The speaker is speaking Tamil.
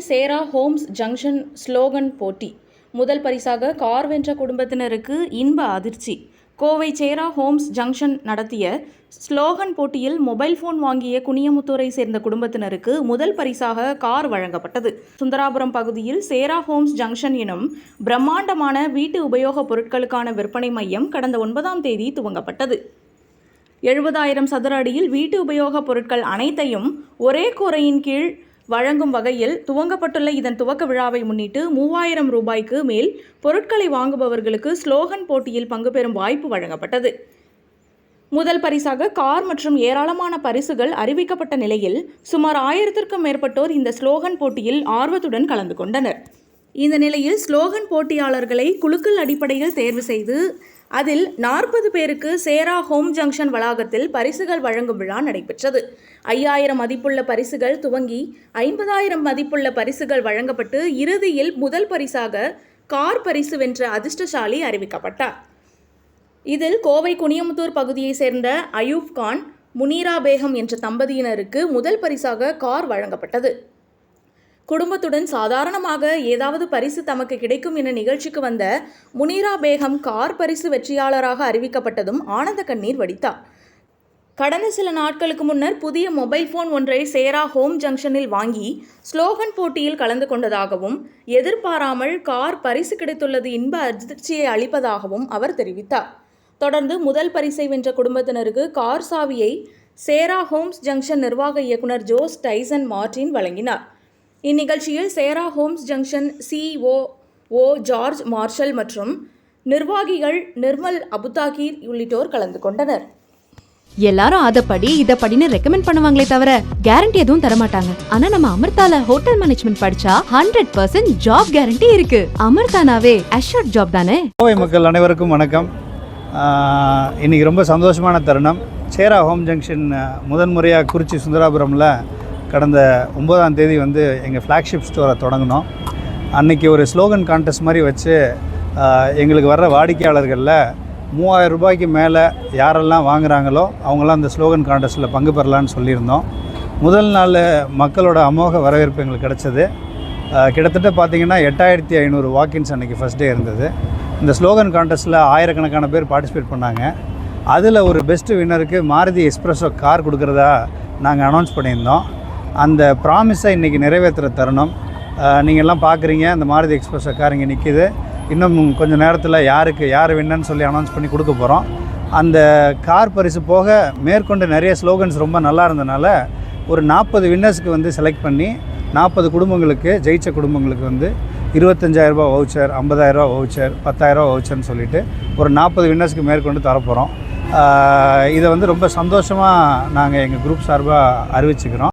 சேரா ஹோம்ஸ் ஜங்ஷன் ஸ்லோகன் போட்டி. முதல் பரிசாக கார் வென்ற குடும்பத்தினருக்கு இன்ப அதிர்ச்சி. கோவை சேரா ஹோம்ஸ் ஜங்ஷன் நடத்திய ஸ்லோகன் போட்டியில் மொபைல் போன் வாங்கிய குனியமுத்தூரை சேர்ந்த குடும்பத்தினருக்கு முதல் பரிசாக கார் வழங்கப்பட்டது. சுந்தராபுரம் பகுதியில் சேரா ஹோம்ஸ் ஜங்ஷன் எனும் பிரம்மாண்டமான வீட்டு உபயோகப் பொருட்களுக்கான விற்பனை மையம் கடந்த ஒன்பதாம் தேதி துவங்கப்பட்டது. எழுபதாயிரம் சதுர அடியில் வீட்டு உபயோகப் பொருட்கள் அனைத்தையும் ஒரே கூரையின் கீழ் வழங்கும் வகையில் துவங்கப்பட்டுள்ள இதன் துவக்க விழாவை முன்னிட்டு மூவாயிரம் ரூபாய்க்கு மேல் பொருட்களை வாங்குபவர்களுக்கு ஸ்லோகன் போட்டியில் பங்கு பெறும் வாய்ப்பு வழங்கப்பட்டது. முதல் பரிசாக கார் மற்றும் ஏராளமான பரிசுகள் அறிவிக்கப்பட்ட நிலையில் சுமார் ஆயிரத்திற்கும் மேற்பட்டோர் இந்த ஸ்லோகன் போட்டியில் ஆர்வத்துடன் கலந்து கொண்டனர். இந்த நிலையில் ஸ்லோகன் போட்டியாளர்களை குலுக்கல் அடிப்படையில் தேர்வு செய்து அதில் நாற்பது பேருக்கு சேரா ஹோம் ஜங்ஷன் வளாகத்தில் பரிசுகள் வழங்கும் விழா நடைபெற்றது. ஐயாயிரம் மதிப்புள்ள பரிசுகள் துவங்கி ஐம்பதாயிரம் மதிப்புள்ள பரிசுகள் வழங்கப்பட்டு இறுதியில் முதல் பரிசாக கார் பரிசு வென்ற அதிர்ஷ்டசாலி அறிவிக்கப்பட்டார். இதில் கோவை குனியமுத்தூர் பகுதியைச் சேர்ந்த அயூப் கான் முனீரா பேகம் என்ற தம்பதியினருக்கு முதல் பரிசாக கார் வழங்கப்பட்டது. குடும்பத்துடன் சாதாரணமாக ஏதாவது பரிசு தமக்கு கிடைக்கும் என நிகழ்ச்சிக்கு வந்த முனீரா பேகம் கார் பரிசு வெற்றியாளராக அறிவிக்கப்பட்டதும் ஆனந்த கண்ணீர் வடித்தார். கடந்த சில நாட்களுக்கு முன்னர் புதிய மொபைல் ஃபோன் ஒன்றை சேரா ஹோம் ஜங்ஷனில் வாங்கி ஸ்லோகன் போட்டியில் கலந்து கொண்டதாகவும் எதிர்பாராமல் கார் பரிசு கிடைத்துள்ளது இன்ப அதிர்ச்சியை அளிப்பதாகவும் அவர் தெரிவித்தார். தொடர்ந்து முதல் பரிசை வென்ற குடும்பத்தினருக்கு கார் சாவியை சேரா ஹோம்ஸ் ஜங்ஷன் நிர்வாக இயக்குனர் ஜோஸ் டைசன் மார்டின் வழங்கினார். இந்நிகழ்ச்சியில் Sera homes junction C O O George Marshall மற்றும் நிர்வாகிகள் நிர்மல் அபுதாகிர் உள்ளிட்டோர் கலந்து கொண்டனர். எல்லாரும் அத படி இத படின்னு ரெக்கமெண்ட் பண்ணுவாங்களே தவிர கேரண்டி எதுவும் தர மாட்டாங்க ஆனா நம்ம அமிர்தால ஹோட்டல் மேனேஜ்மெண்ட் படிச்சா ஹண்ட்ரட் பர்சன்ட் ஜாப் கேரண்டி இருக்கு. அமிர்தானாவே அஷூர்ட் ஜாப் தானே? கோவை மக்கள் அனைவருக்கும் வணக்கம். இன்னைக்கு ரொம்ப சந்தோஷமான தருணம். சேரா ஹோம் ஜங்ஷன் முதன்முறையாக குறிச்சி சுந்தராபுரமில் கடந்த ஒம்பதாம் தேதி வந்து எங்கள் ஃப்ளாக்ஷிப் ஸ்டோரை தொடங்கினோம். அன்றைக்கி ஒரு ஸ்லோகன் கான்டெஸ்ட் மாதிரி வச்சு எங்களுக்கு வர்ற வாடிக்கையாளர்களில் மூவாயிரம் ரூபாய்க்கு மேலே யாரெல்லாம் வாங்குறாங்களோ அவங்களாம் அந்த ஸ்லோகன் கான்டெஸ்ட்டில் பங்கு பெறலான்னு சொல்லியிருந்தோம். முதல் நாள் மக்களோட அமோக வரவேற்பு எங்களுக்கு கிடச்சிது. கிட்டத்தட்ட பார்த்தீங்கன்னா எட்டாயிரத்தி ஐநூறு வாக்கின்ஸ் அன்றைக்கி ஃபஸ்ட் டே இருந்தது. இந்த ஸ்லோகன் கான்டெஸ்ட்டில் ஆயிரக்கணக்கான பேர் பார்ட்டிசிபேட் பண்ணாங்க. அதில் ஒரு பெஸ்ட்டு வின்னருக்கு மாருதி எக்ஸ்பிரஸோ கார் கொடுக்குறதா நாங்கள் அனௌன்ஸ் பண்ணியிருந்தோம். அந்த ப்ராமிஸை இன்றைக்கி நிறைவேற்றுற தருணம். நீங்கள் எல்லாம் பார்க்குறீங்க அந்த மாருதி எக்ஸ்பிரஸோ கார் இங்கே நிற்கிது இன்னும் கொஞ்சம் நேரத்தில் யாருக்கு யார் வின்னன்னு சொல்லி அனௌன்ஸ் பண்ணி கொடுக்க போகிறோம் அந்த கார் பரிசு போக மேற்கொண்டு நிறைய ஸ்லோகன்ஸ் ரொம்ப நல்லா இருந்தனால ஒரு நாற்பது வின்னர்ஸ்க்கு வந்து செலக்ட் பண்ணி நாற்பது குடும்பங்களுக்கு ஜெயிச்ச குடும்பங்களுக்கு வந்து இருபத்தஞ்சாயிரரூபா வவுச்சர் ஐம்பதாயிரரூபா வவுச்சர் பத்தாயிரரூபா வவுச்சர்னு சொல்லிட்டு ஒரு நாற்பது வின்னர்ஸ்க்கு மேற்கொண்டு தரப்போகிறோம் இதை வந்து ரொம்ப சந்தோஷமாக நாங்கள் எங்கள் குரூப் சார்பாக அறிவிச்சுக்கிறோம்.